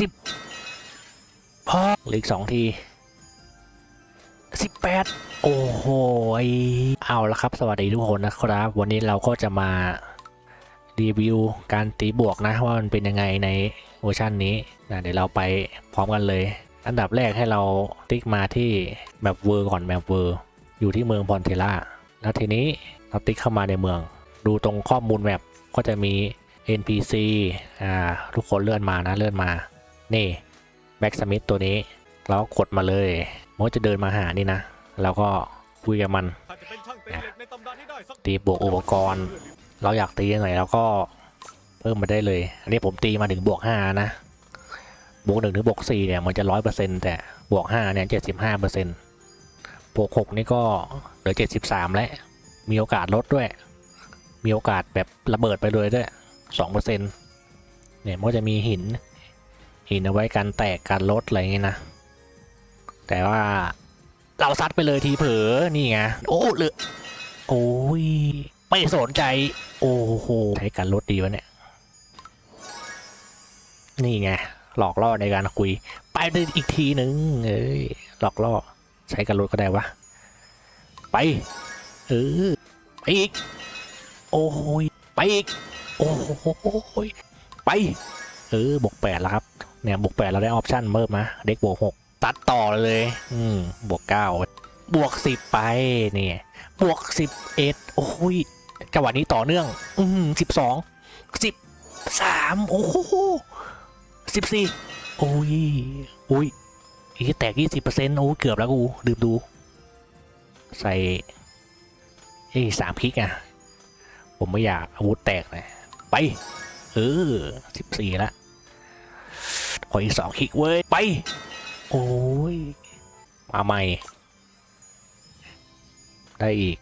สิบพอเหลืออีกสองทีสิบแปดโอ้โหเอาละครับ สวัสดีทุกคนนะครับ วันนี้เราก็จะมารีวิวการตีบวกนะว่ามันเป็นยังไงในเวอร์ชันนี้นะเดี๋ยวเราไปพร้อมกันเลย อันดับแรกให้เราติ๊กมาที่แมปเวอร์ก่อนแมปเวอร์อยู่ที่เมืองพอนเทล่าแล้วทีนี้เราติ๊กเข้ามาในเมือง ดูตรงข้อมูลแมปก็จะมี NPC อ่าทุกคนเลื่อนมานะเลื่อนมา นี่แบ็กสมิธตัวนี้เรากดมาเลยมันจะเดินมาหานี่นะแล้วก็คุยกับมันถ้าจะตีบวกอุปกรณ์ เราอยากตียังไงเราก็เพิ่มมาได้เลย อันนี้ผมตีมาถึงบวกห้านะบวกหนึ่งถึงบวกสี่เนี่ยมันจะร้อยเปอร์เซ็นแต่บวกห้าเนี่ยเจ็ดสิบห้าเปอร์เซ็นบวกหกนี่ก็เหลือเจ็ดสิบสามแล้วมีโอกาสลดด้วย มีโอกาสแบบระเบิดไปเลยด้วยสองเปอร์เซ็นเนี่ยมันจะมีหิน หินเอาไว้กันแตกการลดอะไรอย่างเงี้ยนะ แต่ว่าเราซัดไปเลยทีเผลอนี่ไงโอ้เหลือโอ้ยไม่สนใจ โอ้โหใช้การลดดีวะเนี่ย นี่ไงหลอกล่อในการคุย ไปได้อีกทีหนึ่งเอ้ยหลอกล่อใช้การลดก็ได้วะไปเออไปอีกโอ้ยไปอีกโอ้โหยไป เออบวกแปดแล้วครับ เนี่ยบวกแปดเราได้ออปชั่นเพิ่มนะเด็กบวกหกตัดต่อเลย อืมบวกเก้าบวกสิบไปเนี่ยบวกสิบเอ็ดโอ้ยจังหวะนี้ต่อเนื่อง อืมสิบสองสิบสามโอ้โหสิบสี่โอ้ยโอ้ยอีกแตกยี่สิบเปอร์เซ็นต์โอ้เกือบแล้วกูดื่มดู ใส่เอ้สามคลิกอะ ผมไม่อยากอาวุธแตกเลยไป เออสิบสี่ละ ออีกสองคลิกเว้ย ไป โอ้ย มาใหม่ ได้อีก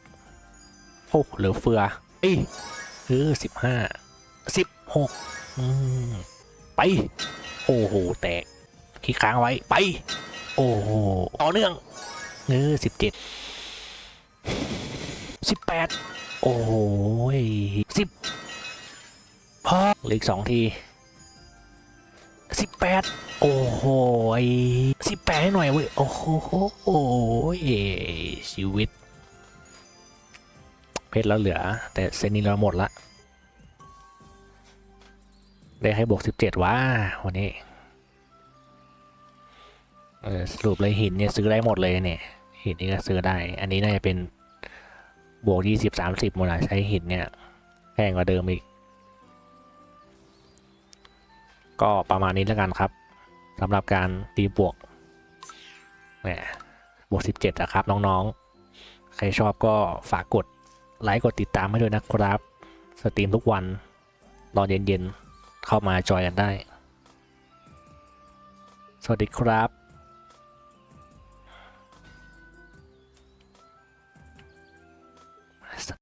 โอ้เหลือเฟือเอ้ยเออสิบห้าสิบหกอืมไป โอ้โห แตกคลิกค้างไว้ ไป โอ้โห ต่อเนื่องเออสิบเจ็ดสิบแปดโอ้ยสิบพอเหลืออีกสองที แปดโอ้โหสิบแปดให้หน่อยเว้ย โอ้โหโอ้ยชีวิต เพชรเราเหลือ แต่เซนนี้เราหมดละ ได้ให้บวกสิบเจ็ดว้าวันนี้เออสรุปเลยหินเนี่ยซื้อได้หมดเลยเนี่ย หินนี่ก็ซื้อได้ อันนี้น่าจะเป็นบวกยี่สิบสามสิบหมดละใช้หินเนี่ยแพงกว่าเดิมอีก ก็ประมาณนี้แล้วกันครับสำหรับการตีบวกเนี่ยบวกสิบเจ็ดนะครับน้องๆ ใครชอบก็ฝากกดไลค์กดติดตามให้ด้วยนะครับ สตรีมทุกวันตอนเย็นๆ เข้ามาจอยกันได้ สวัสดีครับ